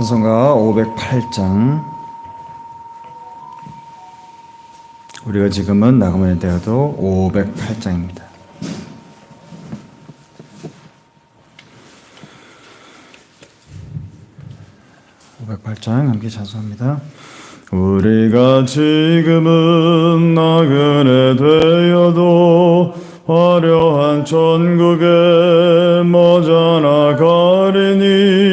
찬송가 508장 우리가 지금은 나가면 되어도 508장입니다. 508장 함께 찬송합니다. 우리가 지금은 나그네 되어도 화려한 천국에 머져나 가리니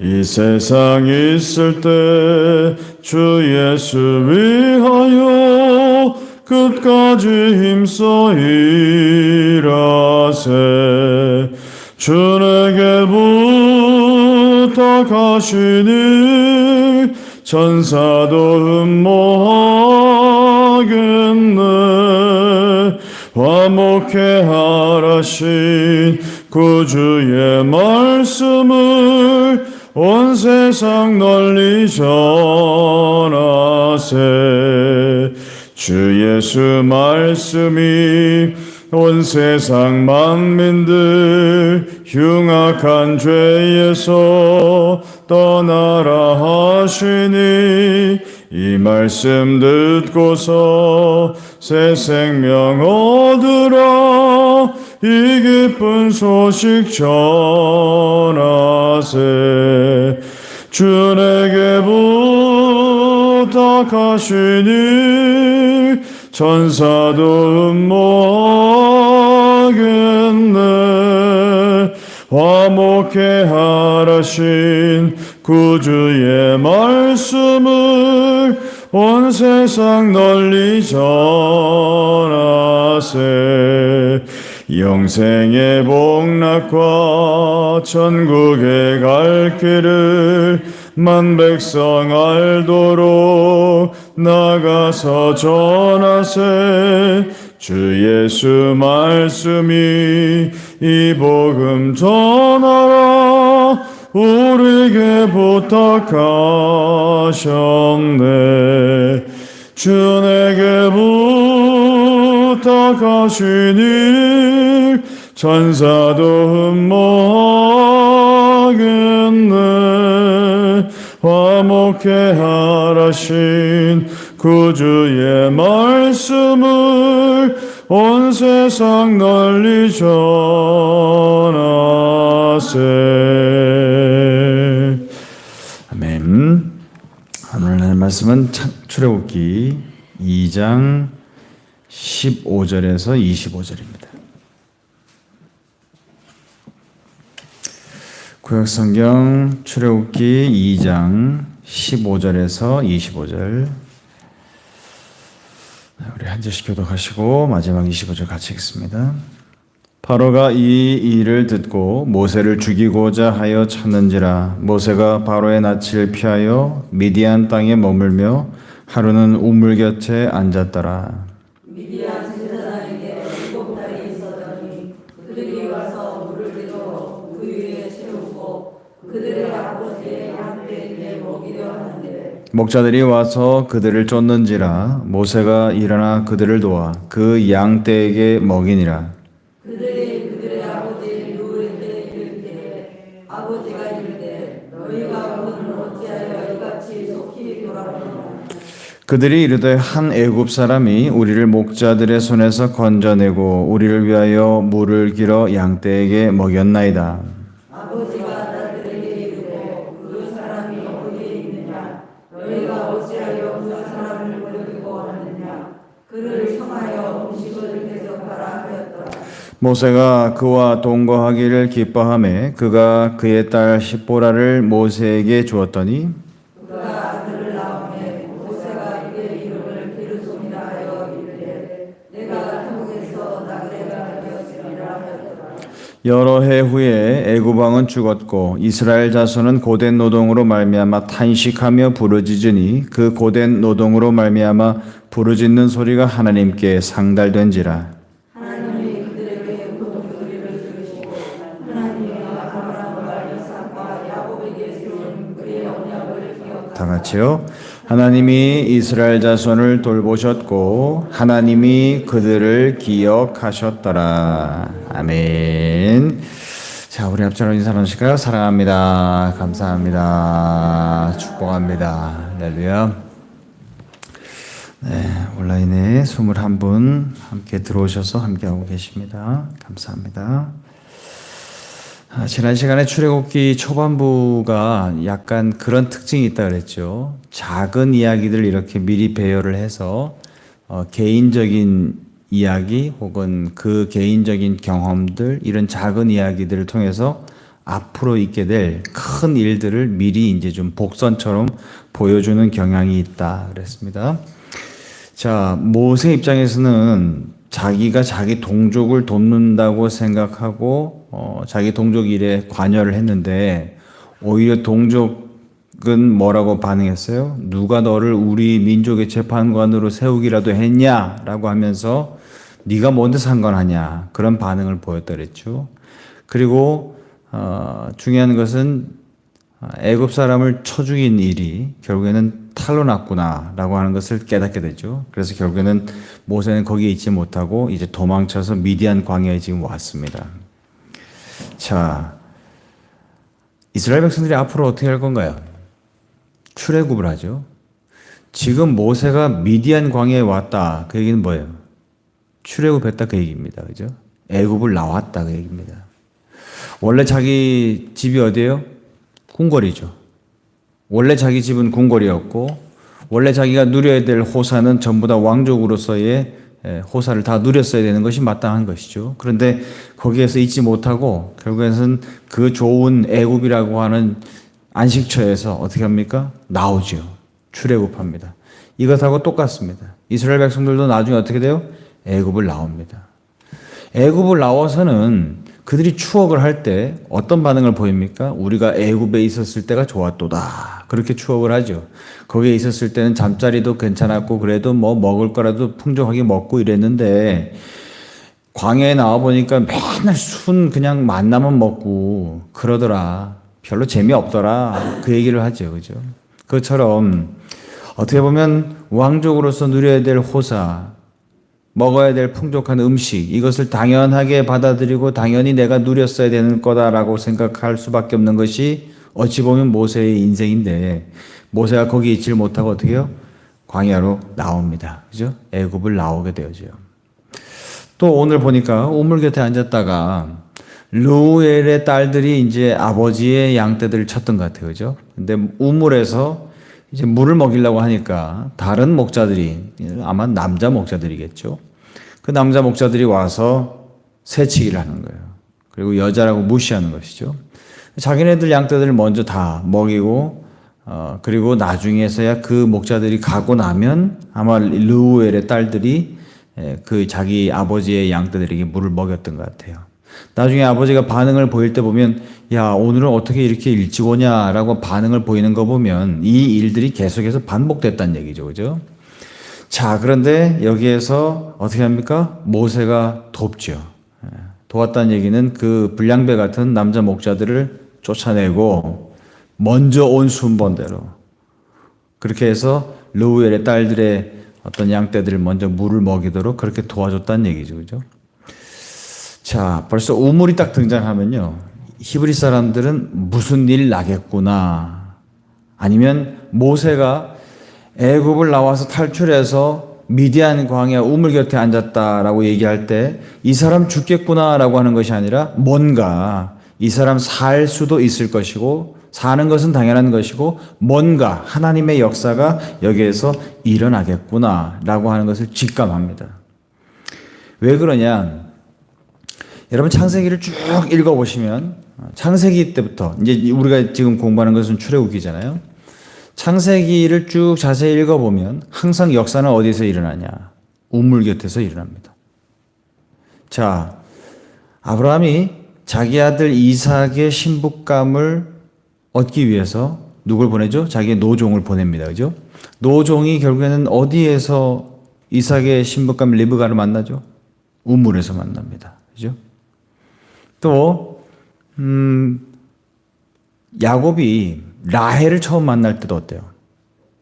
이 세상 있을 때 주 예수 위하여 끝까지 힘써 일하세. 주 내게 부탁하시니 천사도 흠모하겠네. 화목해 하라신 구주의 말씀을 온 세상 널리 전하세. 주 예수 말씀이 온 세상 만민들 흉악한 죄에서 떠나라 하시니 이 말씀 듣고서 새 생명 얻으라 이 기쁜 소식 전하세. 주 내게 부탁하시니 천사도 흠모하겠네. 화목해 하라신 구주의 말씀을 온 세상 널리 전하세 영생의 복락과 천국에 갈 길을 만 백성 알도록 나가서 전하세 주 예수 말씀이 이 복음 전하라 우리에게 부탁하셨네. 주 내게 부탁 하시니 천사도 흠모하겠네. 화목해 하라신 구주의 말씀을 온 세상 널리 전하세. 아멘. 오늘 하는 말씀은 차- 출애굽기 2장 15절에서 25절입니다. 구약성경 출애굽기 2장 15절에서 25절 우리 한 절씩 교독하시고 마지막 25절 같이 읽습니다. 바로가 이 일을 듣고 모세를 죽이고자 하여 찾는지라 모세가 바로의 낯을 피하여 미디안 땅에 머물며 하루는 우물 곁에 앉았더라. 미디안 제사장에게 일곱 달이 있었더니 그들이 와서 물을 들어 그 위에 채우고 그들의 아버지의 양떼에게 먹이려 하는데 목자들이 와서 그들을 쫓는지라 모세가 일어나 그들을 도와 그 양떼에게 먹이니라. 그들이 그들의 아버지 누에게 때에 아버지가 이르되 너희가 오늘 어찌하여 이같이 속히 돌아오느냐 그들이 이르되 한 애굽 사람이 우리를 목자들의 손에서 건져내고 우리를 위하여 물을 길어 양떼에게 먹였나이다. 아버지가 나들에게 이르되 그 사람이 어디에 있느냐 너희가 어찌하여 그 사람을 버리고 왔느냐 그를 청하여 음식을 대접하라 하였더라 모세가 그와 동거하기를 기뻐하며 그가 그의 딸 십보라를 모세에게 주었더니 그가 아들을 낳음에 모세가 이의 이름을 기르소이라 하여 이르되 내가 태국에서 나그네가 되었으리라 하였더라. 여러 해 후에 애굽 왕은 죽었고 이스라엘 자손은 고된 노동으로 말미암아 탄식하며 부르짖으니 그 고된 노동으로 말미암아 부르짖는 소리가 하나님께 상달된지라 하나님이 그들에게 고통소리를 들으시고 하나님이 아브라함과 이삭과 야곱에게 세운 그의 언약을 기억하사 다 같이요. 하나님이 이스라엘 자손을 돌보셨고 하나님이 그들을 기억하셨더라. 아멘. 자, 우리 앞전로 인사 나누실까요? 사랑합니다. 감사합니다. 축복합니다. 할렐루야. 네, 온라인에 21분 함께 들어오셔서 함께하고 계십니다. 감사합니다. 아, 지난 시간에 출애굽기 초반부가 약간 그런 특징이 있다 그랬죠. 작은 이야기들 이렇게 미리 배열을 해서 어, 개인적인 이야기 혹은 그 개인적인 경험들 이런 작은 이야기들을 통해서 앞으로 있게 될 큰 일들을 미리 이제 좀 복선처럼 보여주는 경향이 있다 그랬습니다. 자, 모세 입장에서는 자기가 자기 동족을 돕는다고 생각하고 어, 자기 동족 일에 관여를 했는데 오히려 동족은 뭐라고 반응했어요? 누가 너를 우리 민족의 재판관으로 세우기라도 했냐라고 하면서 네가 뭔데 상관하냐 그런 반응을 보였다 그랬죠. 그리고 어, 중요한 것은 애굽 사람을 쳐 죽인 일이 결국에는 탈로 났구나라고 하는 것을 깨닫게 되죠. 그래서 결국에는 모세는 거기에 있지 못하고 이제 도망쳐서 미디안 광야에 지금 왔습니다. 자, 이스라엘 백성들이 앞으로 어떻게 할 건가요? 출애굽을 하죠. 지금 모세가 미디안 광야에 왔다. 그 얘기는 뭐예요? 출애굽했다 그 얘기입니다. 그죠? 애굽을 나왔다 그 얘기입니다. 원래 자기 집이 어디예요? 궁궐이죠. 원래 자기 집은 궁궐이었고 원래 자기가 누려야 될 호사는 전부 다 왕족으로서의 예, 호사를 다 누렸어야 되는 것이 마땅한 것이죠. 그런데 거기에서 있지 못하고 결국에는 그 좋은 애굽이라고 하는 안식처에서 어떻게 합니까? 나오죠. 출애굽합니다. 이것하고 똑같습니다. 이스라엘 백성들도 나중에 어떻게 돼요? 애굽을 나옵니다. 애굽을 나와서는 그들이 추억을 할 때 어떤 반응을 보입니까? 우리가 애굽에 있었을 때가 좋았도다. 그렇게 추억을 하죠. 거기에 있었을 때는 잠자리도 괜찮았고 그래도 뭐 먹을 거라도 풍족하게 먹고 이랬는데 광야에 나와 보니까 맨날 순 그냥 만나만 먹고 그러더라. 별로 재미없더라. 그 얘기를 하죠. 그죠? 그것처럼 어떻게 보면 왕족으로서 누려야 될 호사, 먹어야 될 풍족한 음식, 이것을 당연하게 받아들이고 당연히 내가 누렸어야 되는 거다라고 생각할 수밖에 없는 것이 어찌 보면 모세의 인생인데 모세가 거기 있질 못하고 어떻게 해요? 광야로 나옵니다. 그죠? 애굽을 나오게 되죠. 또 오늘 보니까 우물 곁에 앉았다가 루엘의 딸들이 이제 아버지의 양떼들을 쳤던 것 같아요. 그죠? 근데 우물에서 이제 물을 먹이려고 하니까 다른 목자들이 아마 남자 목자들이겠죠. 그 남자 목자들이 와서 새치기를 하는 거예요. 그리고 여자라고 무시하는 것이죠. 자기네들 양떼들을 먼저 다 먹이고 어, 그리고 나중에서야 그 목자들이 가고 나면 아마 르우엘의 딸들이 에, 그 자기 아버지의 양떼들에게 물을 먹였던 것 같아요. 나중에 아버지가 반응을 보일 때 보면 야 오늘은 어떻게 이렇게 일찍 오냐라고 반응을 보이는 거 보면 이 일들이 계속해서 반복됐다는 얘기죠, 그죠? 자 그런데 여기에서 어떻게 합니까? 모세가 돕죠. 예, 도왔다는 얘기는 그 불량배 같은 남자 목자들을 쫓아내고 먼저 온 순번대로 그렇게 해서 르우엘의 딸들의 어떤 양떼들을 먼저 물을 먹이도록 그렇게 도와줬다는 얘기죠, 그죠? 자, 벌써 우물이 딱 등장하면요. 히브리 사람들은 무슨 일 나겠구나. 아니면 모세가 애굽을 나와서 탈출해서 미디안 광야 우물 곁에 앉았다라고 얘기할 때 이 사람 죽겠구나라고 하는 것이 아니라 뭔가 이 사람 살 수도 있을 것이고 사는 것은 당연한 것이고 뭔가 하나님의 역사가 여기에서 일어나겠구나라고 하는 것을 직감합니다. 왜 그러냐? 여러분 창세기를 쭉 읽어 보시면 창세기 때부터 이제 우리가 지금 공부하는 것은 출애굽기잖아요. 창세기를 쭉 자세히 읽어보면 항상 역사는 어디서 일어나냐? 우물 곁에서 일어납니다. 자, 아브라함이 자기 아들 이삭의 신부감을 얻기 위해서 누굴 보내죠? 자기의 노종을 보냅니다. 그죠? 노종이 결국에는 어디에서 이삭의 신부감 리브가를 만나죠? 우물에서 만납니다. 그죠? 또, 음, 야곱이 라헬을 처음 만날 때도 어때요?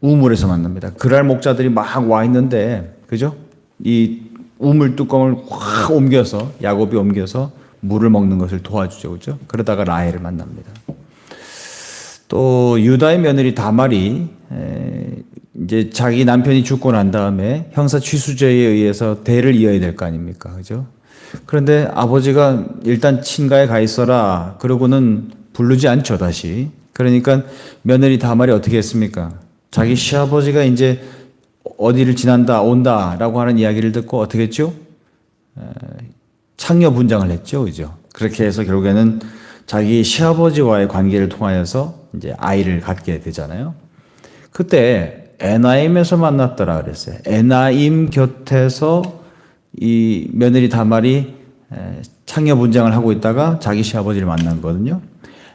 우물에서 만납니다. 그랄 목자들이 막 와 있는데, 그죠? 이 우물 뚜껑을 확 옮겨서, 야곱이 옮겨서 물을 먹는 것을 도와주죠. 그죠? 그러다가 라헬을 만납니다. 또 유다의 며느리 다말이 에, 이제 자기 남편이 죽고 난 다음에 형사 취수제에 의해서 대를 이어야 될 거 아닙니까? 그죠? 그런데 아버지가 일단 친가에 가 있어라. 그러고는 부르지 않죠, 다시. 그러니까 며느리 다말이 어떻게 했습니까? 자기 시아버지가 이제 어디를 지난다, 온다 라고 하는 이야기를 듣고 어떻게 했죠? 에, 창녀 분장을 했죠, 그죠? 그렇게 해서 결국에는 자기 시아버지와의 관계를 통하여서 이제 아이를 갖게 되잖아요. 그때 에나임에서 만났더라 그랬어요. 에나임 곁에서 이 며느리 다말이 에, 창녀 분장을 하고 있다가 자기 시아버지를 만난 거거든요.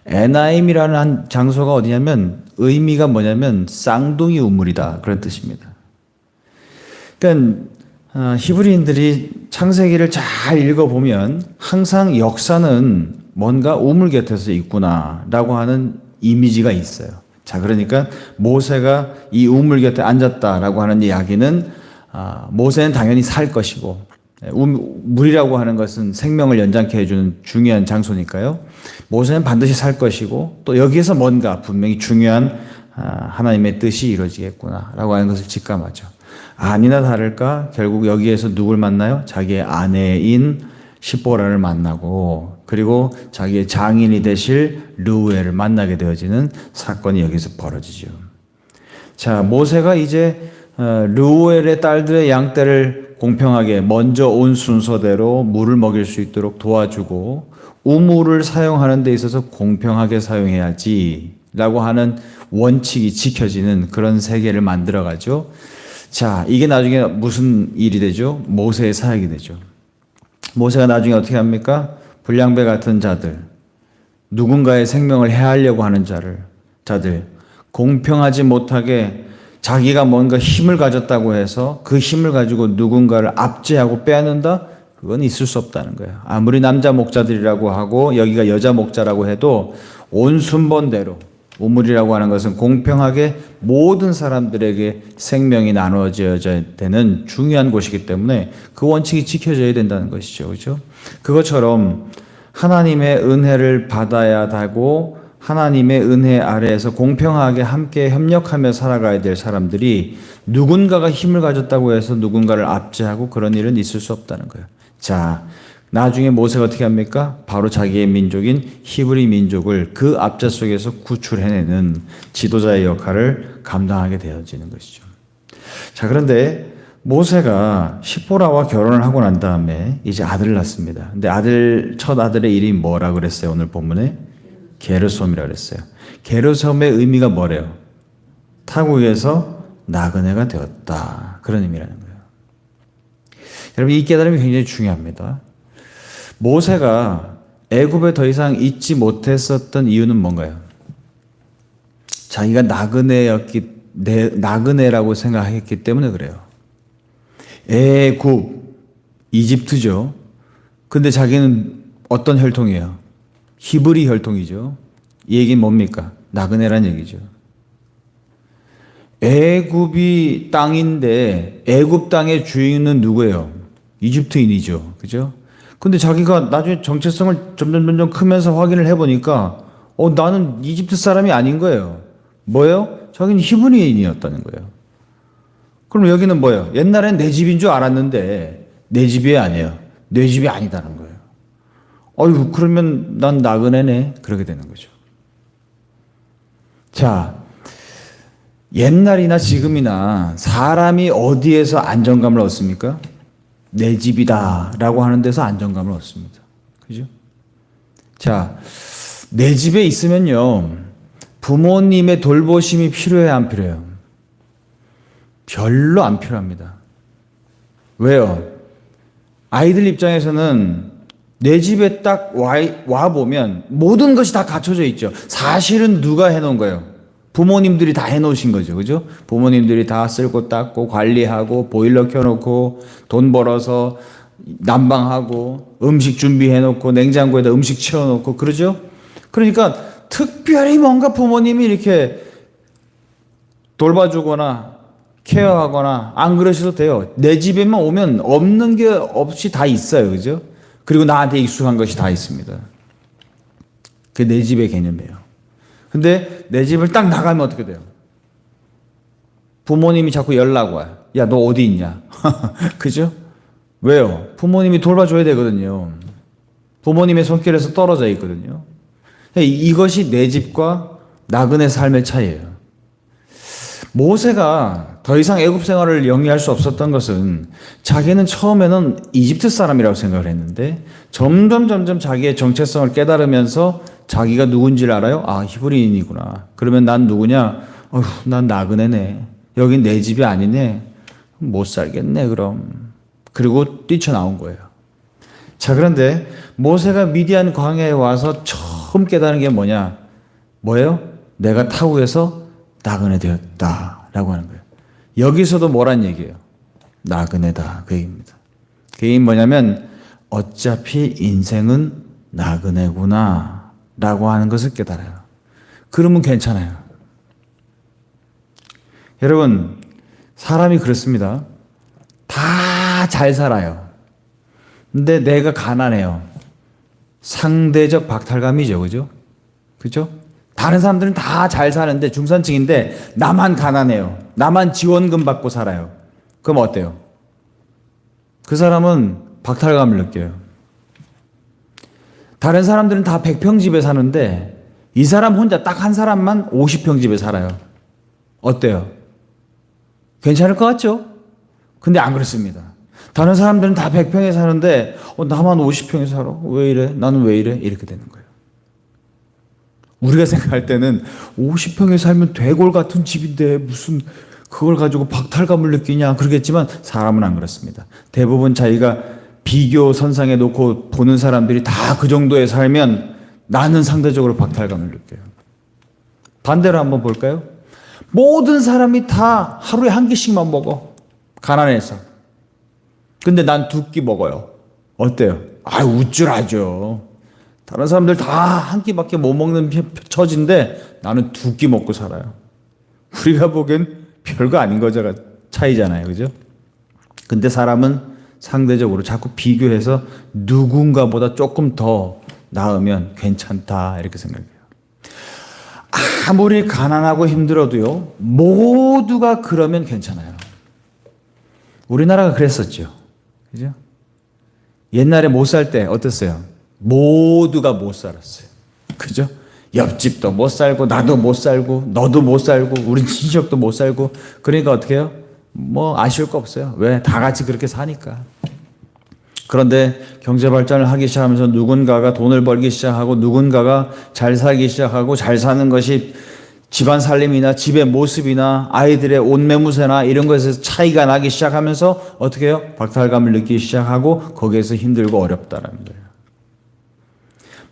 에나임이라는 한 장소가 어디냐면 의미가 뭐냐면 쌍둥이 우물이다 그런 뜻입니다. 그러니까 어, 히브리인들이 창세기를 잘 읽어보면 항상 역사는 뭔가 우물 곁에서 있구나라고 하는 이미지가 있어요. 자, 그러니까 모세가 이 우물 곁에 앉았다라고 하는 이야기는 아, 모세는 당연히 살 것이고 예, 우- 물이라고 하는 것은 생명을 연장케 해주는 중요한 장소니까요. 모세는 반드시 살 것이고 또 여기에서 뭔가 분명히 중요한 아, 하나님의 뜻이 이루어지겠구나라고 하는 것을 직감하죠. 아니나 다를까 결국 여기에서 누굴 만나요? 자기의 아내인 십보라를 만나고 그리고 자기의 장인이 되실 르우엘을 만나게 되어지는 사건이 여기서 벌어지죠. 자, 모세가 이제 어, 르우엘의 딸들의 양떼를 공평하게 먼저 온 순서대로 물을 먹일 수 있도록 도와주고 우물을 사용하는 데 있어서 공평하게 사용해야지 라고 하는 원칙이 지켜지는 그런 세계를 만들어 가죠. 자, 이게 나중에 무슨 일이 되죠? 모세의 사역이 되죠. 모세가 나중에 어떻게 합니까? 불량배 같은 자들, 누군가의 생명을 해하려고 하는 자를, 자들, 공평하지 못하게 자기가 뭔가 힘을 가졌다고 해서 그 힘을 가지고 누군가를 압제하고 빼앗는다? 그건 있을 수 없다는 거예요. 아무리 남자 목자들이라고 하고 여기가 여자 목자라고 해도 온 순번대로 우물이라고 하는 것은 공평하게 모든 사람들에게 생명이 나누어져야 되는 중요한 곳이기 때문에 그 원칙이 지켜져야 된다는 것이죠. 그렇죠? 그것처럼 하나님의 은혜를 받아야 하고 하나님의 은혜 아래에서 공평하게 함께 협력하며 살아가야 될 사람들이 누군가가 힘을 가졌다고 해서 누군가를 압제하고 그런 일은 있을 수 없다는 거예요. 자, 나중에 모세가 어떻게 합니까? 바로 자기의 민족인 히브리 민족을 그 압제 속에서 구출해내는 지도자의 역할을 감당하게 되어지는 것이죠. 자, 그런데 모세가 시포라와 결혼을 하고 난 다음에 이제 아들을 낳습니다. 근데 아들, 첫 아들의 이름이 뭐라 그랬어요? 오늘 본문에? 게르솜이라 그랬어요. 게르솜의 의미가 뭐래요? 타국에서 나그네가 되었다. 그런 의미라는 거예요. 여러분 이 깨달음이 굉장히 중요합니다. 모세가 애굽에 더 이상 있지 못했었던 이유는 뭔가요? 자기가 나그네였기 내, 나그네라고 생각했기 때문에 그래요. 애굽 이집트죠. 근데 자기는 어떤 혈통이에요? 히브리 혈통이죠. 이 얘기는 뭡니까? 나그네란 얘기죠. 애굽이 땅인데 애굽 땅의 주인은 누구예요? 이집트인이죠. 그죠? 근데 자기가 나중에 정체성을 점점 점점 크면서 확인을 해 보니까 어 나는 이집트 사람이 아닌 거예요. 뭐예요? 자기는 히브리인이었다는 거예요. 그럼 여기는 뭐예요? 옛날엔 내 집인 줄 알았는데 내 집이 아니에요. 내 집이 아니다는 거예요. 어휴, 그러면 난 나그네네. 그렇게 되는 거죠. 자, 옛날이나 지금이나 사람이 어디에서 안정감을 얻습니까? 내 집이다. 라고 하는 데서 안정감을 얻습니다. 그죠? 자, 내 집에 있으면요. 부모님의 돌보심이 필요해요? 안 필요해요? 별로 안 필요합니다. 왜요? 아이들 입장에서는 내 집에 딱와 보면 모든 것이 다 갖춰져 있죠. 사실은 누가 해놓은 거예요? 부모님들이 다 해놓으신 거죠. 그죠? 부모님들이 다 쓸고 닦고 관리하고 보일러 켜놓고 돈 벌어서 난방하고 음식 준비해놓고 냉장고에다 음식 채워놓고 그러죠? 그러니까 특별히 뭔가 부모님이 이렇게 돌봐주거나 케어하거나 안 그러셔도 돼요. 내 집에만 오면 없는 게 없이 다 있어요. 그죠? 그리고 나한테 익숙한 것이 다 있습니다. 그게 내 집의 개념이에요. 근데 내 집을 딱 나가면 어떻게 돼요? 부모님이 자꾸 연락 와요. 야, 너 어디 있냐? 그죠? 왜요? 부모님이 돌봐줘야 되거든요. 부모님의 손길에서 떨어져 있거든요. 이- 이것이 내 집과 나그네 삶의 차이예요. 모세가 더 이상 애굽 생활을 영위할 수 없었던 것은 자기는 처음에는 이집트 사람이라고 생각을 했는데 점점 점점 자기의 정체성을 깨달으면서 자기가 누군지를 알아요. 아 히브리인이구나. 그러면 난 누구냐? 어휴, 난 나그네네. 여긴 내 집이 아니네. 못 살겠네 그럼. 그리고 뛰쳐나온 거예요. 자 그런데 모세가 미디안 광야에 와서 처음 깨달은 게 뭐냐? 뭐예요? 내가 타국에서 나그네 되었다라고 하는 거예요. 여기서도 뭐란 얘기예요? 나그네다 그 얘기입니다. 그 얘기는 뭐냐면 어차피 인생은 나그네구나라고 하는 것을 깨달아요. 그러면 괜찮아요. 여러분 사람이 그렇습니다. 다 잘 살아요. 근데 내가 가난해요. 상대적 박탈감이죠, 그죠? 그죠? 다른 사람들은 다 잘 사는데 중산층인데 나만 가난해요. 나만 지원금 받고 살아요. 그럼 어때요? 그 사람은 박탈감을 느껴요. 다른 사람들은 다 100평 집에 사는데 이 사람 혼자 딱 한 사람만 50평 집에 살아요. 어때요? 괜찮을 것 같죠? 근데 안 그렇습니다. 다른 사람들은 다 100평에 사는데 어, 나만 50평에 살아. 왜 이래? 나는 왜 이래? 이렇게 되는 거예요. 우리가 생각할 때는 50평에 살면 대골 같은 집인데 무슨 그걸 가지고 박탈감을 느끼냐 그러겠지만 사람은 안 그렇습니다. 대부분 자기가 비교 선상에 놓고 보는 사람들이 다 그 정도에 살면 나는 상대적으로 박탈감을 느껴요. 반대로 한번 볼까요? 모든 사람이 다 하루에 한 끼씩만 먹어. 가난해서. 근데 난 두 끼 먹어요. 어때요? 아, 우쭐하죠. 다른 사람들 다 한 끼밖에 못 먹는 처지인데 나는 두 끼 먹고 살아요. 우리가 보기엔 별거 아닌 거죠. 차이잖아요. 그죠? 근데 사람은 상대적으로 자꾸 비교해서 누군가보다 조금 더 나으면 괜찮다. 이렇게 생각해요. 아무리 가난하고 힘들어도요, 모두가 그러면 괜찮아요. 우리나라가 그랬었죠. 그죠? 옛날에 못 살 때 어땠어요? 모두가 못 살았어요. 그죠? 옆집도 못 살고, 나도 못 살고, 너도 못 살고, 우리 친척도 못 살고. 그러니까 어떻게 해요? 뭐 아쉬울 거 없어요. 왜? 다 같이 그렇게 사니까. 그런데 경제 발전을 하기 시작하면서 누군가가 돈을 벌기 시작하고 누군가가 잘 살기 시작하고 잘 사는 것이 집안 살림이나 집의 모습이나 아이들의 옷 매무새나 이런 것에서 차이가 나기 시작하면서 어떻게 해요? 박탈감을 느끼기 시작하고 거기에서 힘들고 어렵다라는 거예요.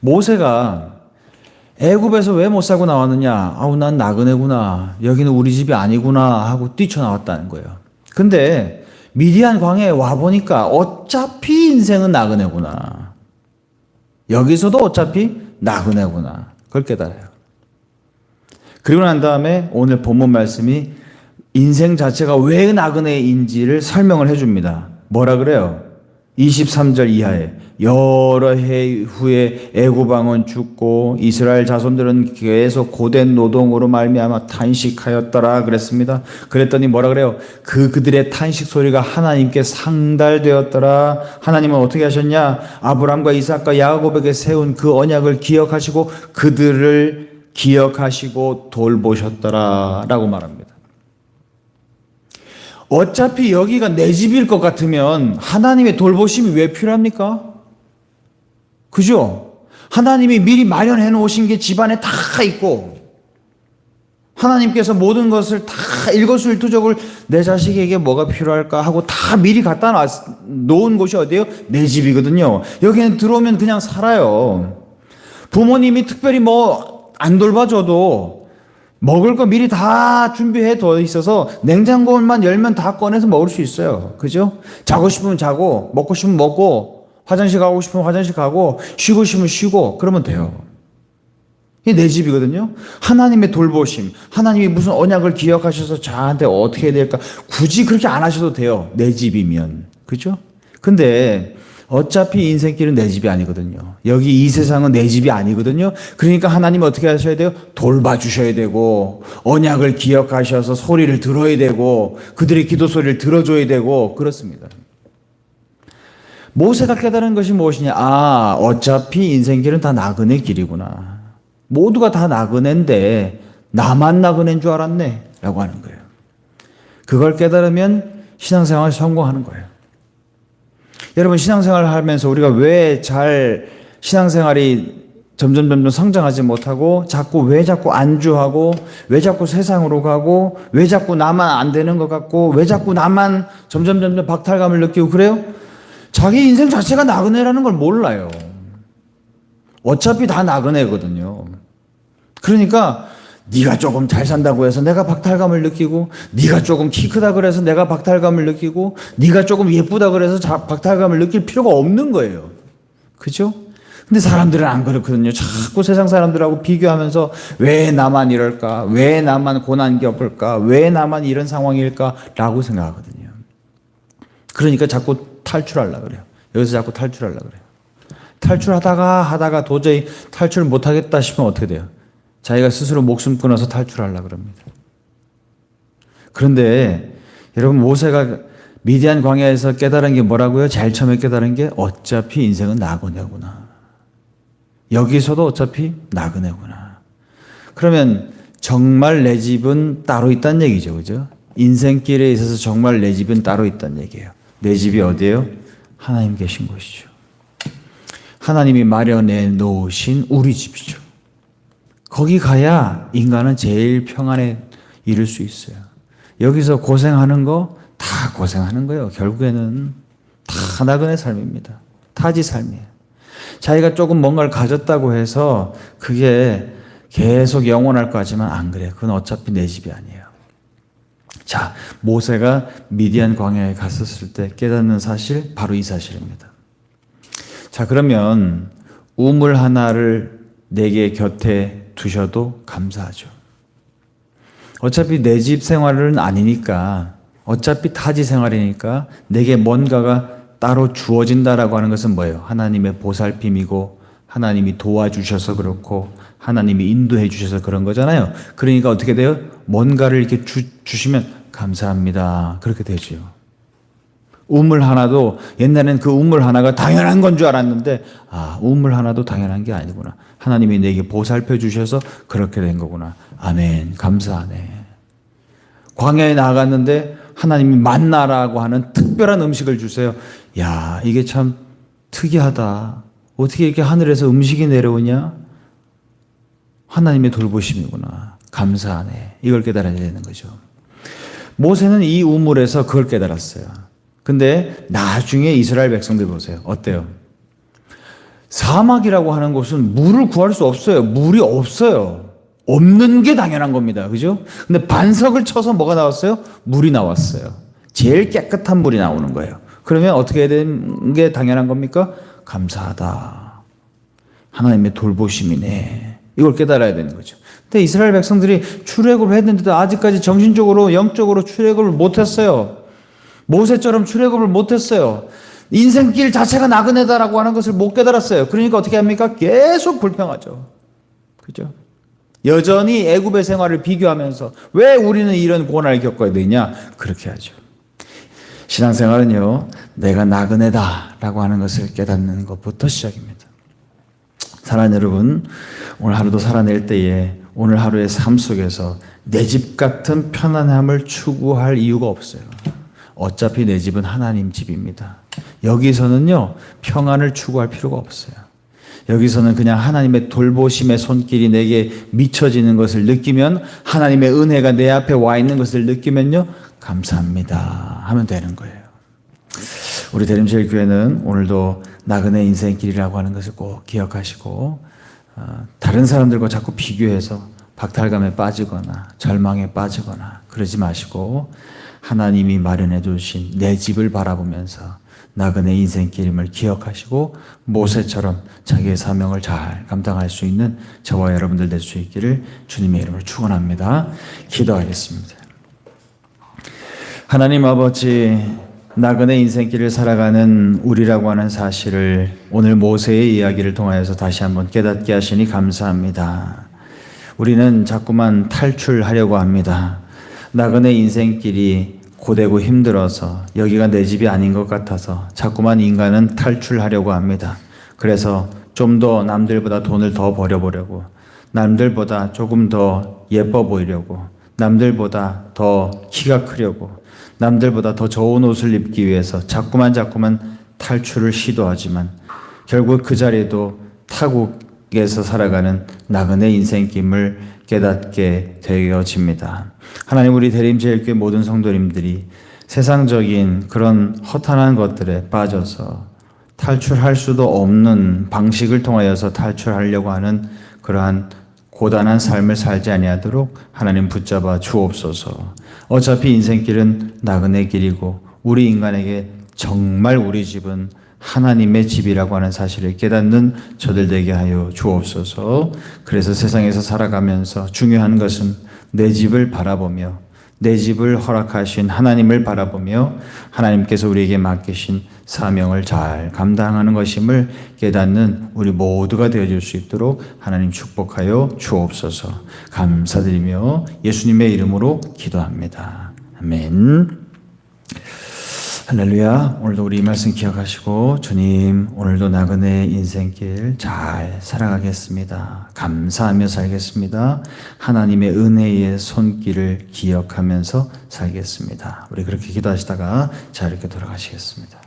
모세가 애굽에서 왜 못 살고 나왔느냐? 아우 난 나그네구나. 여기는 우리 집이 아니구나 하고 뛰쳐나왔다는 거예요. 근데 미디안 광야에 와 보니까 어차피 인생은 나그네구나. 여기서도 어차피 나그네구나. 그걸 깨달아요. 그리고 난 다음에 오늘 본문 말씀이 인생 자체가 왜 나그네인지를 설명을 해줍니다. 뭐라 그래요? 23절 이하에 여러 해 후에 애고방은 죽고 이스라엘 자손들은 계속 고된 노동으로 말미암아 탄식하였더라 그랬습니다. 그랬더니 뭐라 그래요? 그 그들의 탄식 소리가 하나님께 상달되었더라. 하나님은 어떻게 하셨냐? 아브람과 이삭과 야곱에게 세운 그 언약을 기억하시고 그들을 기억하시고 돌보셨더라라고 말합니다. 어차피 여기가 내 집일 것 같으면 하나님의 돌보심이 왜 필요합니까? 그죠? 하나님이 미리 마련해 놓으신 게 집안에 다 있고 하나님께서 모든 것을 다 일거수일투족을 내 자식에게 뭐가 필요할까 하고 다 미리 갖다 놓은 곳이 어디예요? 내 집이거든요. 여기는 들어오면 그냥 살아요. 부모님이 특별히 뭐 안 돌봐줘도 먹을 거 미리 다 준비해 둬 있어서 냉장고만 열면 다 꺼내서 먹을 수 있어요. 그죠? 자고 싶으면 자고, 먹고 싶으면 먹고, 화장실 가고 싶으면 화장실 가고, 쉬고 싶으면 쉬고, 그러면 돼요. 이게 내 집이거든요. 하나님의 돌보심, 하나님이 무슨 언약을 기억하셔서 저한테 어떻게 해야 될까? 굳이 그렇게 안 하셔도 돼요. 내 집이면. 그죠? 근데 어차피 인생길은 내 집이 아니거든요. 여기 이 세상은 내 집이 아니거든요. 그러니까 하나님 어떻게 하셔야 돼요? 돌봐주셔야 되고, 언약을 기억하셔서 소리를 들어야 되고, 그들의 기도 소리를 들어줘야 되고, 그렇습니다. 모세가 깨달은 것이 무엇이냐? 아, 어차피 인생길은 다 나그네 길이구나. 모두가 다 나그네인데, 나만 나그네인 줄 알았네. 라고 하는 거예요. 그걸 깨달으면 신앙생활 성공하는 거예요. 여러분 신앙생활을 하면서 우리가 왜 잘 신앙생활이 점점 점점 성장하지 못하고 자꾸 왜 자꾸 안주하고 왜 자꾸 세상으로 가고 왜 자꾸 나만 안 되는 것 같고 왜 자꾸 나만 점점 점점 박탈감을 느끼고 그래요? 자기 인생 자체가 나그네라는 걸 몰라요. 어차피 다 나그네거든요. 그러니까 네가 조금 잘 산다고 해서 내가 박탈감을 느끼고 네가 조금 키 크다 그래서 내가 박탈감을 느끼고 네가 조금 예쁘다 그래서 자- 박탈감을 느낄 필요가 없는 거예요. 그죠? 근데 사람들은 안 그렇거든요. 자꾸 세상 사람들하고 비교하면서 왜 나만 이럴까? 왜 나만 고난 겪을까? 왜 나만 이런 상황일까?라고 생각하거든요. 그러니까 자꾸 탈출하려 그래요. 여기서 자꾸 탈출하려 그래요. 탈출하다가 하다가 도저히 탈출 못 하겠다 싶으면 어떻게 돼요? 자기가 스스로 목숨 끊어서 탈출하려 그럽니다. 그런데 여러분 모세가 미디안 광야에서 깨달은 게 뭐라고요? 제일 처음에 깨달은 게 어차피 인생은 나그네구나. 여기서도 어차피 나그네구나. 그러면 정말 내 집은 따로 있다는 얘기죠. 그죠? 인생길에 있어서 정말 내 집은 따로 있다는 얘기예요. 내 집이 어디예요? 하나님 계신 곳이죠. 하나님이 마련해 놓으신 우리 집이죠. 거기 가야 인간은 제일 평안에 이를 수 있어요. 여기서 고생하는 거 다 고생하는 거예요. 결국에는 다 나그네 삶입니다. 타지 삶이에요. 자기가 조금 뭔가를 가졌다고 해서 그게 계속 영원할 것 같지만 안 그래요. 그건 어차피 내 집이 아니에요. 자, 모세가 미디안 광야에 갔었을 때 깨닫는 사실, 바로 이 사실입니다. 자, 그러면 우물 하나를 내게 곁에 두셔도 감사하죠. 어차피 내 집 생활은 아니니까, 어차피 타지 생활이니까 내게 뭔가가 따로 주어진다라고 하는 것은 뭐예요? 하나님의 보살핌이고, 하나님이 도와주셔서 그렇고, 하나님이 인도해 주셔서 그런 거잖아요. 그러니까 어떻게 돼요? 뭔가를 이렇게 주, 주시면 감사합니다. 그렇게 되죠. 우물 하나도 옛날엔 그 우물 하나가 당연한 건 줄 알았는데 아 우물 하나도 당연한 게 아니구나. 하나님이 내게 보살펴 주셔서 그렇게 된 거구나. 아멘. 감사하네. 광야에 나갔는데 하나님이 만나라고 하는 특별한 음식을 주세요. 야 이게 참 특이하다. 어떻게 이렇게 하늘에서 음식이 내려오냐? 하나님의 돌보심이구나. 감사하네. 이걸 깨달아야 되는 거죠. 모세는 이 우물에서 그걸 깨달았어요. 근데 나중에 이스라엘 백성들 보세요. 어때요? 사막이라고 하는 곳은 물을 구할 수 없어요. 물이 없어요. 없는 게 당연한 겁니다. 그죠? 근데 반석을 쳐서 뭐가 나왔어요? 물이 나왔어요. 제일 깨끗한 물이 나오는 거예요. 그러면 어떻게 해야 되는 게 당연한 겁니까? 감사하다. 하나님의 돌보심이네. 이걸 깨달아야 되는 거죠. 근데 이스라엘 백성들이 출애굽을 했는데도 아직까지 정신적으로 영적으로 출애굽을 못 했어요. 모세처럼 출애굽을 못했어요. 인생길 자체가 나그네다라고 하는 것을 못 깨달았어요. 그러니까 어떻게 합니까? 계속 불평하죠. 그죠? 여전히 애굽의 생활을 비교하면서 왜 우리는 이런 고난을 겪어야 되냐? 그렇게 하죠. 신앙생활은요, 내가 나그네다라고 하는 것을 깨닫는 것부터 시작입니다. 사랑하는 여러분, 오늘 하루도 살아낼 때에 오늘 하루의 삶 속에서 내 집 같은 편안함을 추구할 이유가 없어요. 어차피 내 집은 하나님 집입니다. 여기서는요, 평안을 추구할 필요가 없어요. 여기서는 그냥 하나님의 돌보심의 손길이 내게 미쳐지는 것을 느끼면 하나님의 은혜가 내 앞에 와 있는 것을 느끼면요, 감사합니다. 하면 되는 거예요. 우리 대림제일 교회는 오늘도 나그네 인생길이라고 하는 것을 꼭 기억하시고 어, 다른 사람들과 자꾸 비교해서 박탈감에 빠지거나 절망에 빠지거나 그러지 마시고 하나님이 마련해 두신 내 집을 바라보면서 나그네 인생길임을 기억하시고 모세처럼 자기의 사명을 잘 감당할 수 있는 저와 여러분들 될 수 있기를 주님의 이름으로 축원합니다. 기도하겠습니다. 하나님 아버지 나그네 인생길을 살아가는 우리라고 하는 사실을 오늘 모세의 이야기를 통하여서 다시 한번 깨닫게 하시니 감사합니다. 우리는 자꾸만 탈출하려고 합니다. 나그네 인생길이 고되고 힘들어서 여기가 내 집이 아닌 것 같아서 자꾸만 인간은 탈출하려고 합니다. 그래서 좀 더 남들보다 돈을 더 벌어보려고, 남들보다 조금 더 예뻐 보이려고, 남들보다 더 키가 크려고, 남들보다 더 좋은 옷을 입기 위해서 자꾸만 자꾸만 탈출을 시도하지만 결국 그 자리도 타국에서 살아가는 나그네 인생김을 깨닫게 되어집니다. 하나님 우리 대림제일교회 모든 성도님들이 세상적인 그런 허탄한 것들에 빠져서 탈출할 수도 없는 방식을 통하여서 탈출하려고 하는 그러한 고단한 삶을 살지 아니하도록 하나님 붙잡아 주옵소서. 어차피 인생길은 나그네 길이고 우리 인간에게 정말 우리 집은 하나님의 집이라고 하는 사실을 깨닫는 저들 되게 하여 주옵소서. 그래서 세상에서 살아가면서 중요한 것은 내 집을 바라보며 내 집을 허락하신 하나님을 바라보며 하나님께서 우리에게 맡기신 사명을 잘 감당하는 것임을 깨닫는 우리 모두가 되어질 수 있도록 하나님 축복하여 주옵소서 감사드리며 예수님의 이름으로 기도합니다. 아멘. 할렐루야. 오늘도 우리 이 말씀 기억하시고 주님 오늘도 나그네 인생길 잘 살아가겠습니다. 감사하며 살겠습니다. 하나님의 은혜의 손길을 기억하면서 살겠습니다. 우리 그렇게 기도하시다가 자 이렇게 돌아가시겠습니다.